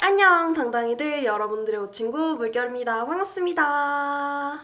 안녕 당당이들 여러분들의 오친구 물결입니다 반갑습니다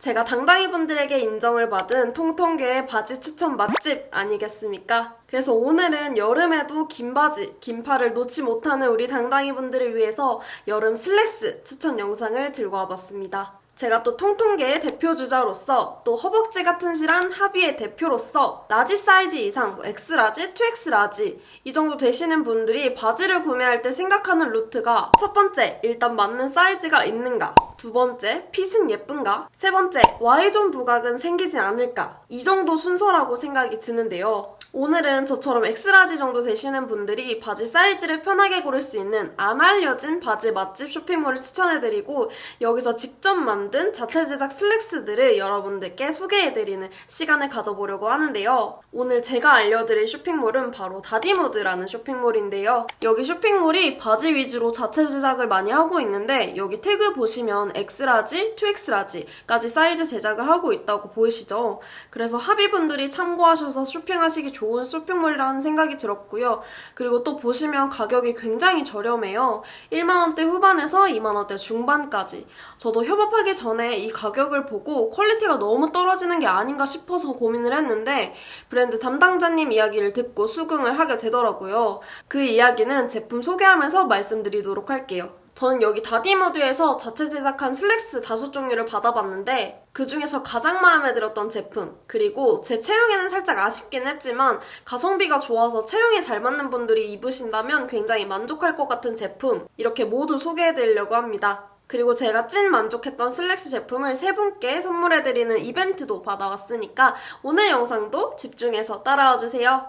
제가 당당이 분들에게 인정을 받은 통통계의 바지 추천 맛집 아니겠습니까? 그래서 오늘은 여름에도 긴 바지, 긴 팔을 놓지 못하는 우리 당당이 분들을 위해서 여름 슬랙스 추천 영상을 들고 와봤습니다. 제가 또 통통계의 대표 주자로서 또 허벅지 같은 실한 합의의 대표로서 라지 사이즈 이상, 뭐 X라지, 2X라지 이 정도 되시는 분들이 바지를 구매할 때 생각하는 루트가 첫 번째, 일단 맞는 사이즈가 있는가? 두 번째, 핏은 예쁜가? 세 번째, Y존 부각은 생기지 않을까? 이 정도 순서라고 생각이 드는데요. 오늘은 저처럼 X라지 정도 되시는 분들이 바지 사이즈를 편하게 고를 수 있는 안 알려진 바지 맛집 쇼핑몰을 추천해드리고 여기서 직접 만든 자체 제작 슬랙스들을 여러분들께 소개해드리는 시간을 가져보려고 하는데요. 오늘 제가 알려드릴 쇼핑몰은 바로 다디무드라는 쇼핑몰인데요. 여기 쇼핑몰이 바지 위주로 자체 제작을 많이 하고 있는데 여기 태그 보시면 X라지, 2X라지까지 사이즈 제작을 하고 있다고 보이시죠? 그래서 합의분들이 참고하셔서 쇼핑하시기 좋은 쇼핑몰이라는 생각이 들었고요. 그리고 또 보시면 가격이 굉장히 저렴해요. 1만원대 후반에서 2만원대 중반까지. 저도 협업하기 전에 이 가격을 보고 퀄리티가 너무 떨어지는 게 아닌가 싶어서 고민을 했는데 브랜드 담당자님 이야기를 듣고 수긍을 하게 되더라고요. 그 이야기는 제품 소개하면서 말씀드리도록 할게요. 저는 여기 다디모드에서 자체 제작한 슬랙스 다섯 종류를 받아봤는데 그 중에서 가장 마음에 들었던 제품 그리고 제 체형에는 살짝 아쉽긴 했지만 가성비가 좋아서 체형에 잘 맞는 분들이 입으신다면 굉장히 만족할 것 같은 제품 이렇게 모두 소개해드리려고 합니다. 그리고 제가 찐 만족했던 슬랙스 제품을 세 분께 선물해드리는 이벤트도 받아왔으니까 오늘 영상도 집중해서 따라와 주세요.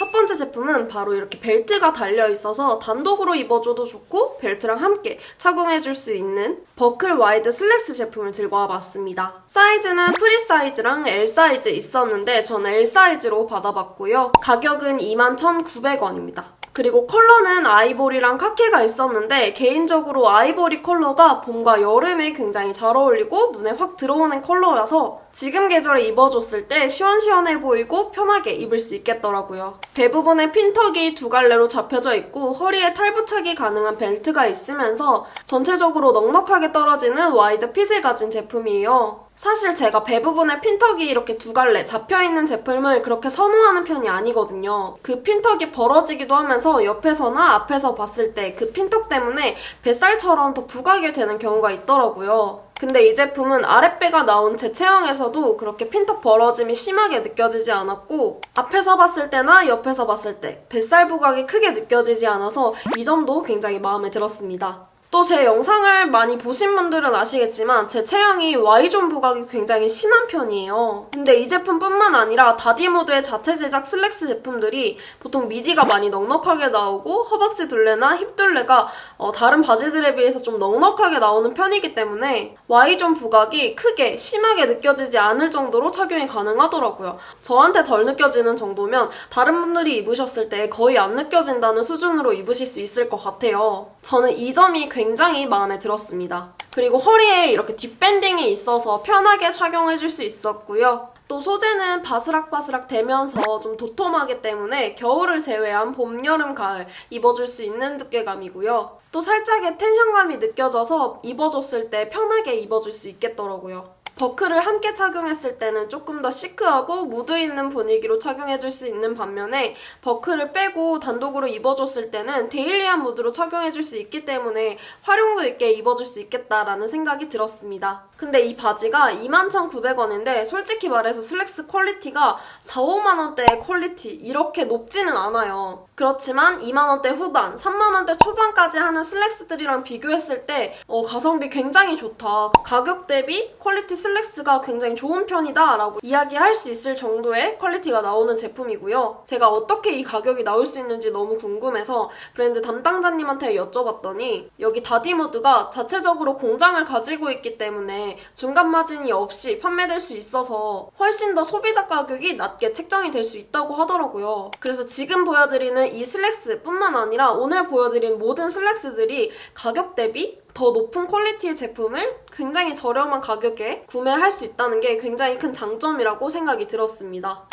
첫 번째 제품은 바로 이렇게 벨트가 달려 있어서 단독으로 입어줘도 좋고 벨트랑 함께 착용해줄 수 있는 버클 와이드 슬랙스 제품을 들고 와봤습니다. 사이즈는 프리 사이즈랑 L 사이즈 있었는데 저는 L 사이즈로 받아봤고요. 가격은 21,900원입니다. 그리고 컬러는 아이보리랑 카키가 있었는데 개인적으로 아이보리 컬러가 봄과 여름에 굉장히 잘 어울리고 눈에 확 들어오는 컬러라서 지금 계절에 입어줬을 때 시원시원해 보이고 편하게 입을 수 있겠더라고요. 대부분의 핀턱이 두 갈래로 잡혀져 있고 허리에 탈부착이 가능한 벨트가 있으면서 전체적으로 넉넉하게 떨어지는 와이드 핏을 가진 제품이에요. 사실 제가 배 부분에 핀턱이 이렇게 두 갈래 잡혀있는 제품을 그렇게 선호하는 편이 아니거든요. 그 핀턱이 벌어지기도 하면서 옆에서나 앞에서 봤을 때 그 핀턱 때문에 뱃살처럼 더 부각이 되는 경우가 있더라고요. 근데 이 제품은 아랫배가 나온 제 체형에서도 그렇게 핀턱 벌어짐이 심하게 느껴지지 않았고 앞에서 봤을 때나 옆에서 봤을 때 뱃살 부각이 크게 느껴지지 않아서 이 점도 굉장히 마음에 들었습니다. 또 제 영상을 많이 보신 분들은 아시겠지만 제 체형이 Y존 부각이 굉장히 심한 편이에요. 근데 이 제품뿐만 아니라 다디모드의 자체 제작 슬랙스 제품들이 보통 미디가 많이 넉넉하게 나오고 허벅지 둘레나 힙 둘레가 어, 다른 바지들에 비해서 좀 넉넉하게 나오는 편이기 때문에 Y존 부각이 크게 심하게 느껴지지 않을 정도로 착용이 가능하더라고요. 저한테 덜 느껴지는 정도면 다른 분들이 입으셨을 때 거의 안 느껴진다는 수준으로 입으실 수 있을 것 같아요. 저는 이 점이 굉장히 마음에 들었습니다. 그리고 허리에 이렇게 뒷밴딩이 있어서 편하게 착용해줄 수 있었고요. 또 소재는 바스락바스락 되면서 좀 도톰하기 때문에 겨울을 제외한 봄, 여름, 가을 입어줄 수 있는 두께감이고요. 또 살짝의 텐션감이 느껴져서 입어줬을 때 편하게 입어줄 수 있겠더라고요. 버클을 함께 착용했을 때는 조금 더 시크하고 무드 있는 분위기로 착용해줄 수 있는 반면에 버클을 빼고 단독으로 입어줬을 때는 데일리한 무드로 착용해줄 수 있기 때문에 활용도 있게 입어줄 수 있겠다라는 생각이 들었습니다. 근데 이 바지가 21,900원인데 솔직히 말해서 슬랙스 퀄리티가 4, 5만원대의 퀄리티 이렇게 높지는 않아요. 그렇지만 2만원대 후반, 3만원대 초반까지 하는 슬랙스들이랑 비교했을 때 어, 가성비 굉장히 좋다. 가격 대비 퀄리티 슬랙스가 굉장히 좋은 편이다 라고 이야기할 수 있을 정도의 퀄리티가 나오는 제품이고요. 제가 어떻게 이 가격이 나올 수 있는지 너무 궁금해서 브랜드 담당자님한테 여쭤봤더니 여기 다디모드가 자체적으로 공장을 가지고 있기 때문에 중간 마진이 없이 판매될 수 있어서 훨씬 더 소비자 가격이 낮게 책정이 될 수 있다고 하더라고요. 그래서 지금 보여드리는 이 슬랙스뿐만 아니라 오늘 보여드린 모든 슬랙스들이 가격 대비 더 높은 퀄리티의 제품을 굉장히 저렴한 가격에 구매할 수 있다는 게 굉장히 큰 장점이라고 생각이 들었습니다.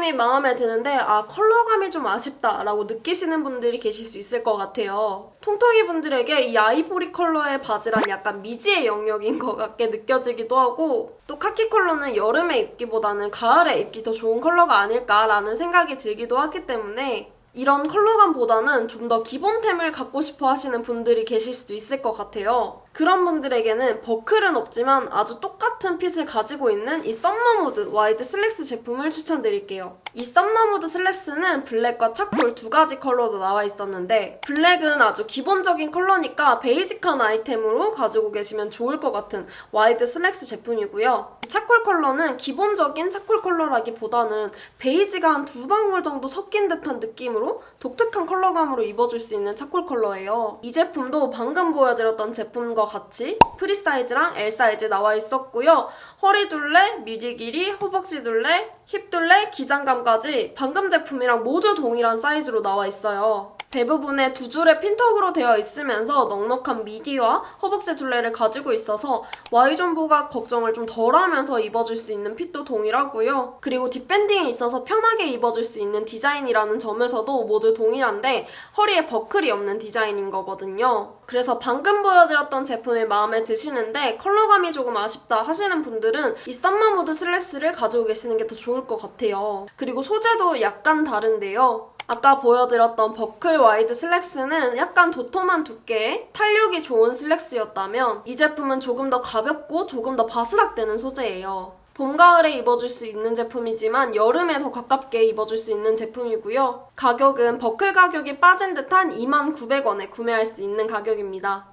이 제품이 마음에 드는데 아 컬러감이 좀 아쉽다라고 느끼시는 분들이 계실 수 있을 것 같아요. 통통이 분들에게 이 아이보리 컬러의 바지란 약간 미지의 영역인 것 같게 느껴지기도 하고 또 카키 컬러는 여름에 입기보다는 가을에 입기 더 좋은 컬러가 아닐까라는 생각이 들기도 하기 때문에 이런 컬러감보다는 좀 더 기본템을 갖고 싶어 하시는 분들이 계실 수도 있을 것 같아요. 그런 분들에게는 버클은 없지만 아주 똑같은 핏을 가지고 있는 이 썸머무드 와이드 슬랙스 제품을 추천드릴게요. 이 썸머무드 슬랙스는 블랙과 차콜 두 가지 컬러로 나와 있었는데 블랙은 아주 기본적인 컬러니까 베이직한 아이템으로 가지고 계시면 좋을 것 같은 와이드 슬랙스 제품이고요. 차콜 컬러는 기본적인 차콜 컬러라기보다는 베이지가 한 두 방울 정도 섞인 듯한 느낌으로 독특한 컬러감으로 입어줄 수 있는 차콜 컬러예요. 이 제품도 방금 보여드렸던 제품과 같이 프리 사이즈랑 L 사이즈 나와 있었고요. 허리 둘레, 미디 길이, 허벅지 둘레, 힙 둘레, 기장감까지 방금 제품이랑 모두 동일한 사이즈로 나와 있어요. 대부분의 두 줄의 핀턱으로 되어 있으면서 넉넉한 미디와 허벅지 둘레를 가지고 있어서 Y존 부각 걱정을 좀 덜하면서 입어줄 수 있는 핏도 동일하고요. 그리고 뒷밴딩이 있어서 편하게 입어줄 수 있는 디자인이라는 점에서도 모두 동일한데 허리에 버클이 없는 디자인인 거거든요. 그래서 방금 보여드렸던 제품이 마음에 드시는데 컬러감이 조금 아쉽다 하시는 분들은 이 썸머무드 슬랙스를 가지고 계시는 게 더 좋을 것 같아요. 그리고 소재도 약간 다른데요. 아까 보여드렸던 버클 와이드 슬랙스는 약간 도톰한 두께의 탄력이 좋은 슬랙스였다면 이 제품은 조금 더 가볍고 조금 더 바스락되는 소재예요. 봄, 가을에 입어줄 수 있는 제품이지만 여름에 더 가깝게 입어줄 수 있는 제품이고요. 가격은 버클 가격이 빠진 듯한 29,900원에 구매할 수 있는 가격입니다.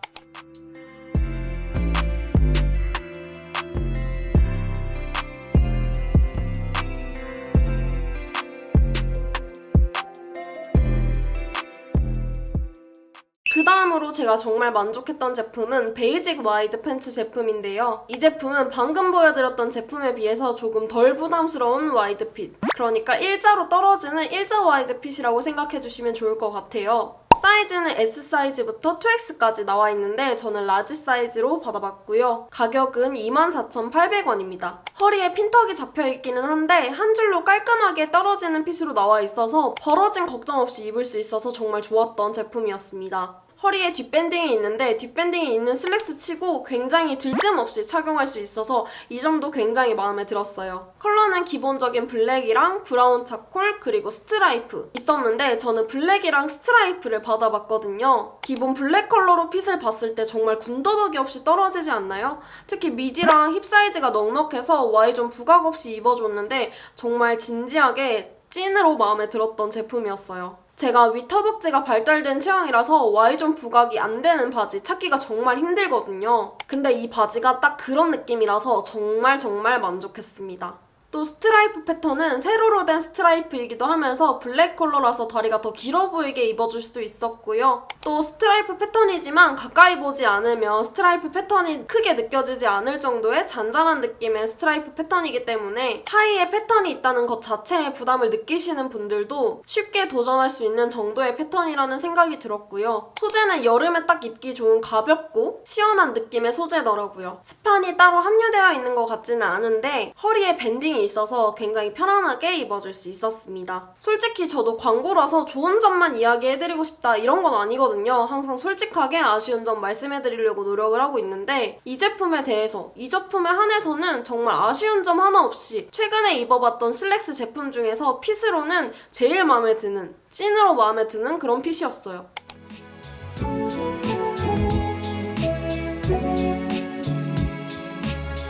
다음으로 제가 정말 만족했던 제품은 베이직 와이드 팬츠 제품인데요. 이 제품은 방금 보여드렸던 제품에 비해서 조금 덜 부담스러운 와이드 핏. 그러니까 일자로 떨어지는 일자 와이드 핏이라고 생각해 주시면 좋을 것 같아요. 사이즈는 S 사이즈부터 2X까지 나와 있는데 저는 라지 사이즈로 받아봤고요. 가격은 24,800원입니다. 허리에 핀턱이 잡혀 있기는 한데 한 줄로 깔끔하게 떨어지는 핏으로 나와 있어서 벌어진 걱정 없이 입을 수 있어서 정말 좋았던 제품이었습니다. 허리에 뒷밴딩이 있는데 뒷밴딩이 있는 슬랙스 치고 굉장히 들뜸 없이 착용할 수 있어서 이 점도 굉장히 마음에 들었어요. 컬러는 기본적인 블랙이랑 브라운 차콜 그리고 스트라이프 있었는데 저는 블랙이랑 스트라이프를 받아봤거든요. 기본 블랙 컬러로 핏을 봤을 때 정말 군더더기 없이 떨어지지 않나요? 특히 미디랑 힙 사이즈가 넉넉해서 Y존 부각 없이 입어줬는데 정말 진지하게 찐으로 마음에 들었던 제품이었어요. 제가 윗허벅지가 발달된 체형이라서 Y존 부각이 안 되는 바지 찾기가 정말 힘들거든요. 근데 이 바지가 딱 그런 느낌이라서 정말 정말 만족했습니다. 또 스트라이프 패턴은 세로로 된 스트라이프이기도 하면서 블랙 컬러라서 다리가 더 길어 보이게 입어줄 수도 있었고요. 또 스트라이프 패턴이지만 가까이 보지 않으면 스트라이프 패턴이 크게 느껴지지 않을 정도의 잔잔한 느낌의 스트라이프 패턴이기 때문에 하의에 패턴이 있다는 것 자체에 부담을 느끼시는 분들도 쉽게 도전할 수 있는 정도의 패턴이라는 생각이 들었고요. 소재는 여름에 딱 입기 좋은 가볍고 시원한 느낌의 소재더라고요. 스판이 따로 함유되어 있는 것 같지는 않은데 허리에 밴딩이 있어서 굉장히 편안하게 입어줄 수 있었습니다. 솔직히 저도 광고라서 좋은 점만 이야기해드리고 싶다 이런 건 아니거든요. 항상 솔직하게 아쉬운 점 말씀해드리려고 노력을 하고 있는데 이 제품에 대해서 이 제품에 한해서는 정말 아쉬운 점 하나 없이 최근에 입어봤던 슬랙스 제품 중에서 핏으로는 제일 마음에 드는 찐으로 마음에 드는 그런 핏이었어요.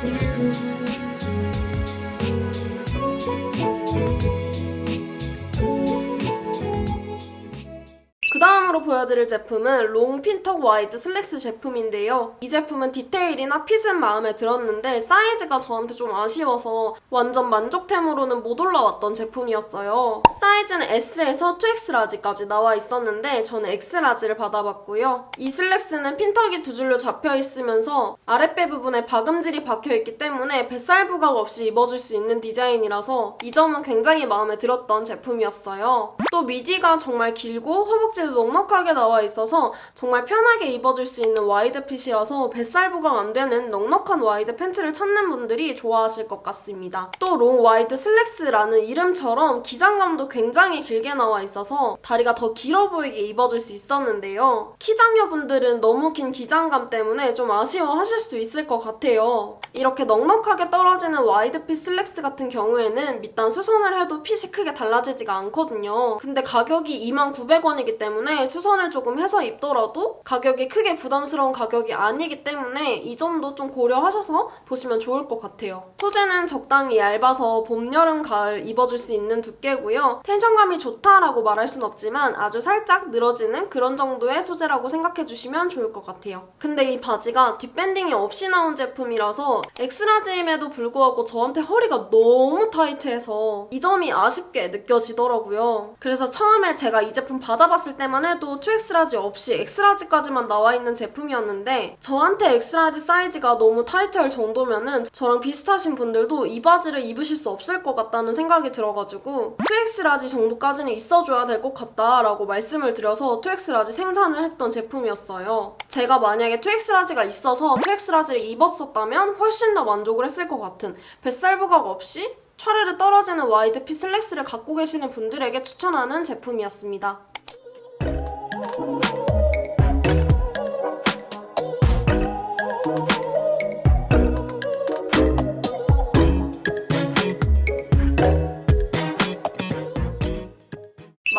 그다 마지막으로 보여드릴 제품은 롱 핀턱 와이드 슬랙스 제품인데요. 이 제품은 디테일이나 핏은 마음에 들었는데 사이즈가 저한테 좀 아쉬워서 완전 만족템으로는 못 올라왔던 제품이었어요. 사이즈는 S에서 2X 라지까지 나와 있었는데 저는 X 라지를 받아봤고요. 이 슬랙스는 핀턱이 두 줄로 잡혀 있으면서 아랫배 부분에 박음질이 박혀 있기 때문에 뱃살 부각 없이 입어줄 수 있는 디자인이라서 이 점은 굉장히 마음에 들었던 제품이었어요. 또 미디가 정말 길고 허벅지도 넉넉 하게 나와 있어서 정말 편하게 입어줄 수 있는 와이드 핏이라서 뱃살 부각 안 되는 넉넉한 와이드 팬츠를 찾는 분들이 좋아하실 것 같습니다. 또 롱 와이드 슬랙스라는 이름처럼 기장감도 굉장히 길게 나와 있어서 다리가 더 길어 보이게 입어줄 수 있었는데요. 키장녀분들은 너무 긴 기장감 때문에 좀 아쉬워하실 수 있을 것 같아요. 이렇게 넉넉하게 떨어지는 와이드 핏 슬랙스 같은 경우에는 밑단 수선을 해도 핏이 크게 달라지지가 않거든요. 근데 가격이 29,900원이기 때문에 수선을 조금 해서 입더라도 가격이 크게 부담스러운 가격이 아니기 때문에 이 점도 좀 고려하셔서 보시면 좋을 것 같아요. 소재는 적당히 얇아서 봄, 여름, 가을 입어줄 수 있는 두께고요. 텐션감이 좋다라고 말할 순 없지만 아주 살짝 늘어지는 그런 정도의 소재라고 생각해 주시면 좋을 것 같아요. 근데 이 바지가 뒷밴딩이 없이 나온 제품이라서 엑스라지임에도 불구하고 저한테 허리가 너무 타이트해서 이 점이 아쉽게 느껴지더라고요. 그래서 처음에 제가 이 제품 받아봤을 때만 해도 2X라지 없이 X라지까지만 나와 있는 제품이었는데 저한테 X라지 사이즈가 너무 타이트할 정도면은 저랑 비슷하신 분들도 이 바지를 입으실 수 없을 것 같다는 생각이 들어가지고 2X라지 정도까지는 있어줘야 될 것 같다라고 말씀을 드려서 2X라지 생산을 했던 제품이었어요. 제가 만약에 2X라지가 있어서 2X라지를 입었었다면 훨씬 더 만족을 했을 것 같은 뱃살 부각 없이 차르르 떨어지는 와이드 핏 슬랙스를 갖고 계시는 분들에게 추천하는 제품이었습니다.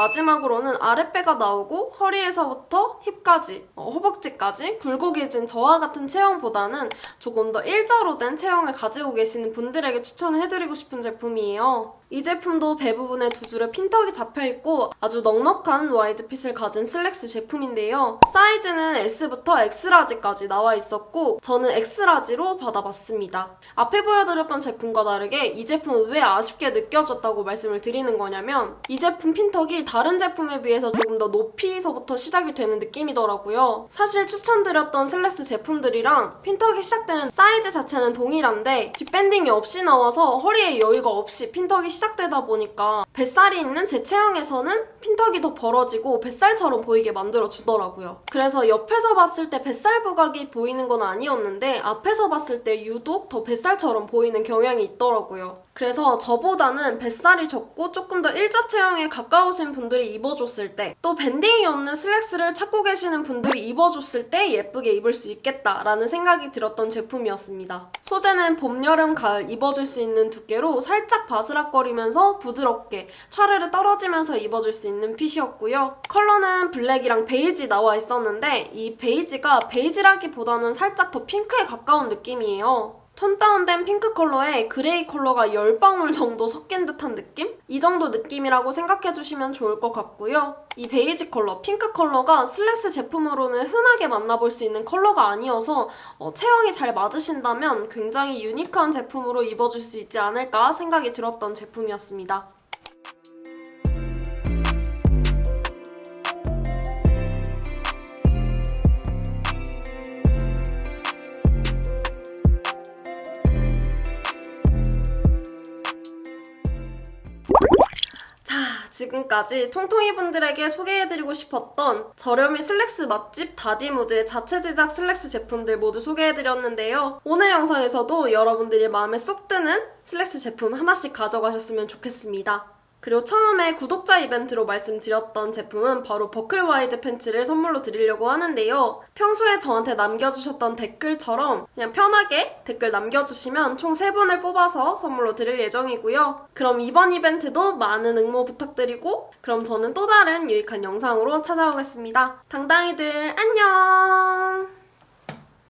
마지막으로는 아랫배가 나오고 허리에서부터 힙까지, 어, 허벅지까지 굴곡해진 저와 같은 체형보다는 조금 더 일자로 된 체형을 가지고 계시는 분들에게 추천을 해드리고 싶은 제품이에요. 이 제품도 배 부분에 두 줄의 핀턱이 잡혀있고 아주 넉넉한 와이드 핏을 가진 슬랙스 제품인데요. 사이즈는 S부터 X라지까지 나와 있었고 저는 X라지로 받아봤습니다. 앞에 보여드렸던 제품과 다르게 이 제품은 왜 아쉽게 느껴졌다고 말씀을 드리는 거냐면 이 제품 핀턱이 다른 제품에 비해서 조금 더 높이서부터 시작이 되는 느낌이더라고요. 사실 추천드렸던 슬랙스 제품들이랑 핀턱이 시작되는 사이즈 자체는 동일한데 뒷밴딩이 없이 나와서 허리에 여유가 없이 핀턱이 시작되다 보니까 뱃살이 있는 제 체형에서는 핀턱이 더 벌어지고 뱃살처럼 보이게 만들어 주더라고요. 그래서 옆에서 봤을 때 뱃살 부각이 보이는 건 아니었는데 앞에서 봤을 때 유독 더 뱃살처럼 보이는 경향이 있더라고요. 그래서 저보다는 뱃살이 적고 조금 더 일자 체형에 가까우신 분들이 입어줬을 때 또 밴딩이 없는 슬랙스를 찾고 계시는 분들이 입어줬을 때 예쁘게 입을 수 있겠다라는 생각이 들었던 제품이었습니다. 소재는 봄, 여름, 가을 입어줄 수 있는 두께로 살짝 바스락거리면서 부드럽게 차르르 떨어지면서 입어줄 수 있는 핏이었고요. 컬러는 블랙이랑 베이지 나와 있었는데 이 베이지가 베이지라기보다는 살짝 더 핑크에 가까운 느낌이에요. 톤 다운된 핑크 컬러에 그레이 컬러가 10방울 정도 섞인 듯한 느낌? 이 정도 느낌이라고 생각해주시면 좋을 것 같고요. 이 베이지 컬러, 핑크 컬러가 슬랙스 제품으로는 흔하게 만나볼 수 있는 컬러가 아니어서 어, 체형이 잘 맞으신다면 굉장히 유니크한 제품으로 입어줄 수 있지 않을까 생각이 들었던 제품이었습니다. 지금까지 통통이 분들에게 소개해드리고 싶었던 저렴이 슬랙스 맛집 다디무드의 자체 제작 슬랙스 제품들 모두 소개해드렸는데요. 오늘 영상에서도 여러분들이 마음에 쏙 드는 슬랙스 제품 하나씩 가져가셨으면 좋겠습니다. 그리고 처음에 구독자 이벤트로 말씀드렸던 제품은 바로 버클 와이드 팬츠를 선물로 드리려고 하는데요. 평소에 저한테 남겨주셨던 댓글처럼 그냥 편하게 댓글 남겨주시면 총 3분을 뽑아서 선물로 드릴 예정이고요. 그럼 이번 이벤트도 많은 응모 부탁드리고 그럼 저는 또 다른 유익한 영상으로 찾아오겠습니다. 당당이들 안녕!